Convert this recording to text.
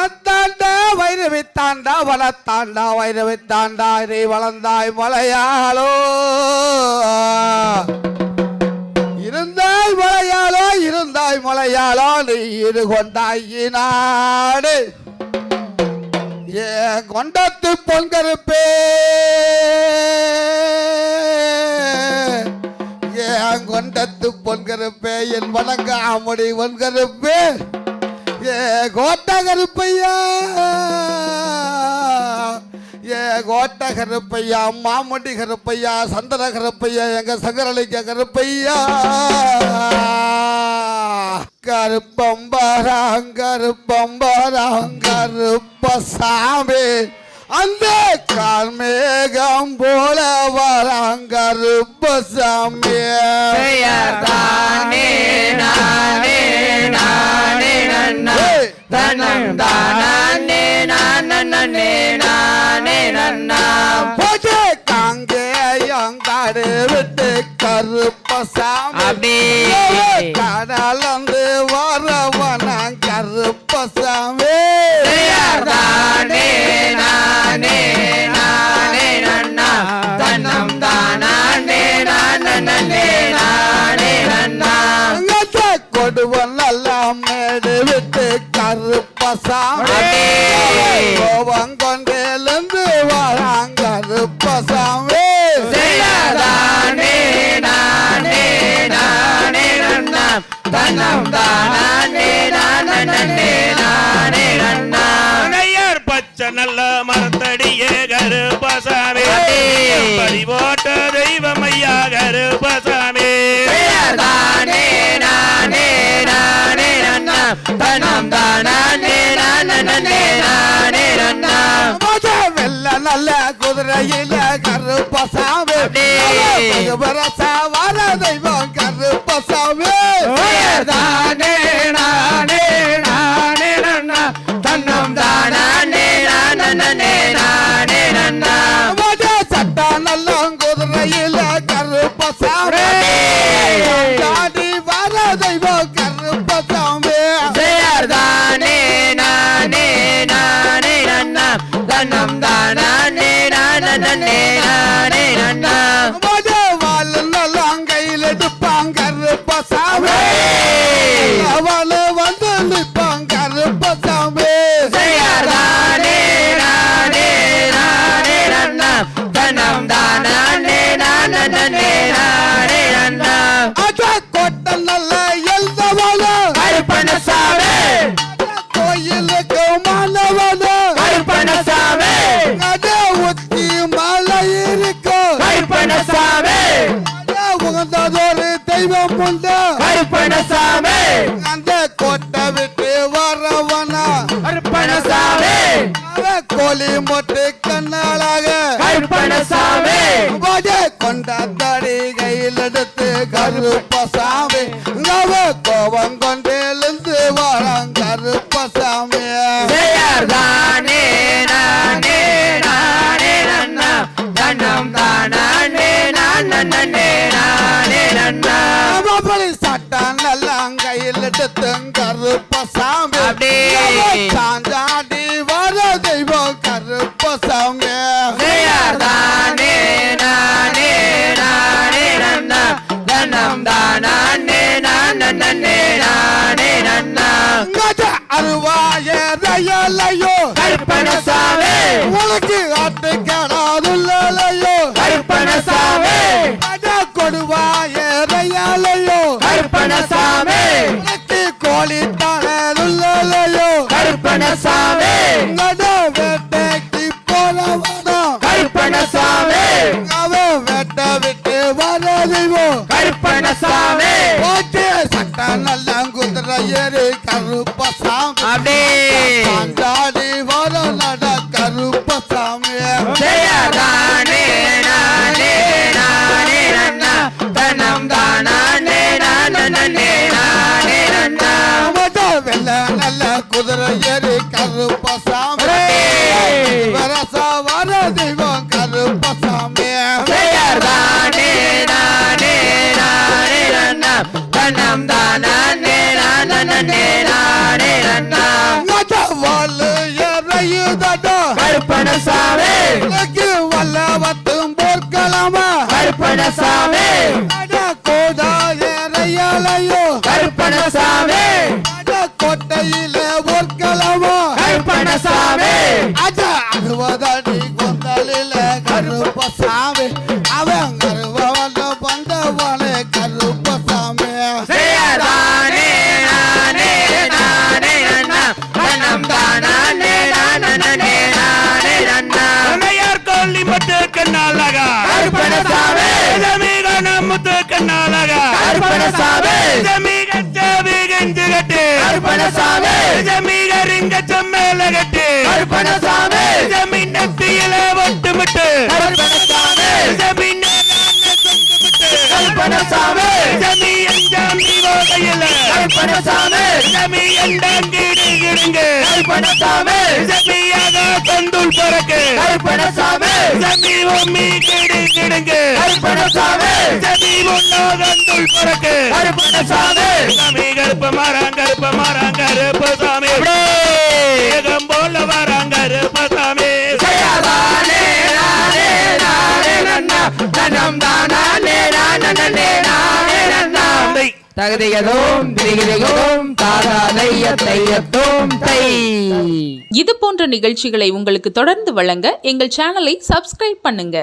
வனத்தாண்டா வைரவித்தாண்டா வனத்தாண்டா வைரவித்தாண்டா நீ வளர்ந்தாய் மலையாளோ இருந்தாய் மலையாளோ இருந்தாய் மலையாளோ நீ இது கொண்டாய் நாடு. ஏ கொண்டத்து பொன்கருப்பே ஏன் கொண்டத்து பொன்கருப்பே என் வணங்க அமுடி பொன்கருப்பே ஏ கோட்ட கருப்பையா ஏ கோட்ட கருப்பையா மாமுடி கருப்பையா சந்தன கருப்பையா எங்க சங்கரலிங்க கருப்பையா கருப்பம்பராங் கருப்பம்பராங் கருப்பசாமி அந்த கார்மேகம் போல வராங் கருப்பசாமி போச்சு. காங்கேயம் காடு விட்டு கருப்பசாமி. அடே. கோபம் கொண்டேலிருந்து வரான் கருப்பசாமி தானே நானே தானே பச்சை நல்ல மரத்தடியே கருப்பசாமி. தெய்வம் குதிரையில கருப்பசாமி. வரசா வர தெய்வம் கருப்பசாமி தானே நானே நானே தன்னம் தானே நானே. கருப்பசாமி கருப்பணசாமி அந்த கொட்டை விட்டு வரவனா. அவ கோழி மொட்டு கண்ணாளாக. போதே கொண்ட தடி கையில் எடுத்து கருப்பசாமி. அவ கோபம் கொண்டேலிருந்து வரான் கருப்பசாமி. தானே நானே நானே நன்னா. தன்னம் தானே நானே நானே. கருப்பசாமி. சாஞ்சாடி வர தெய்வம் கருப்பசாமி. தானே நானே நானே நன்னா. தன்னம் தானே போனவனா கருப்பணசாமி அவன் வெட்ட விட்டு வர தெய்வம் கருப்பணசாமி போச்சு சட்ட நல்ல குதிரை ஏறி கருப்பசாமி. அப்படி பாஞ்சாடி வர நட கருப்பசாமி நல்ல குதிரை ஏறி கருப்பசாமி. வரசா வர தெய்வம் கருப்பசாமி தனம் தானே நானே நானே கருப்பணசாமி. வல்லவத்தும் போர்க்களமா. கருப்பணசாமி. கருப்பணசாமி ஜமீக சாவி கெஞ்சு கட்டு கருப்பணசாமி ஜமீக ரிங்க செம்மேல கட்டு கருப்பணசாமி ஜமீன் நெத்தியில ஒட்டு முட்டு கருப்பணசாமி ஜமீன் கருப்பணசாமி ஜமீ அஞ்சாமி வகையில கருப்பணசாமி ஜமீ எண்டாங்கிடு கிடுங்க கருப்பணசாமி ஜமியாக தந்துள் பறக்கு கருப்பணசாமி ஜமி உம்மி கிடு கிடுங்க கருப்பணசாமி ஜமி உன்னோ தந்துள் பறக்கு கருப்பணசாமி சாமி கருப்ப மாறாங்க கருப்ப மாறாங்க கருப்ப சாமி. ஏகம் போல வராங்க கருப்ப சாமி. இது போன்ற நிகழ்ச்சிகளை உங்களுக்கு தொடர்ந்து வழங்க எங்கள் சேனலை சப்ஸ்கிரைப் பண்ணுங்க.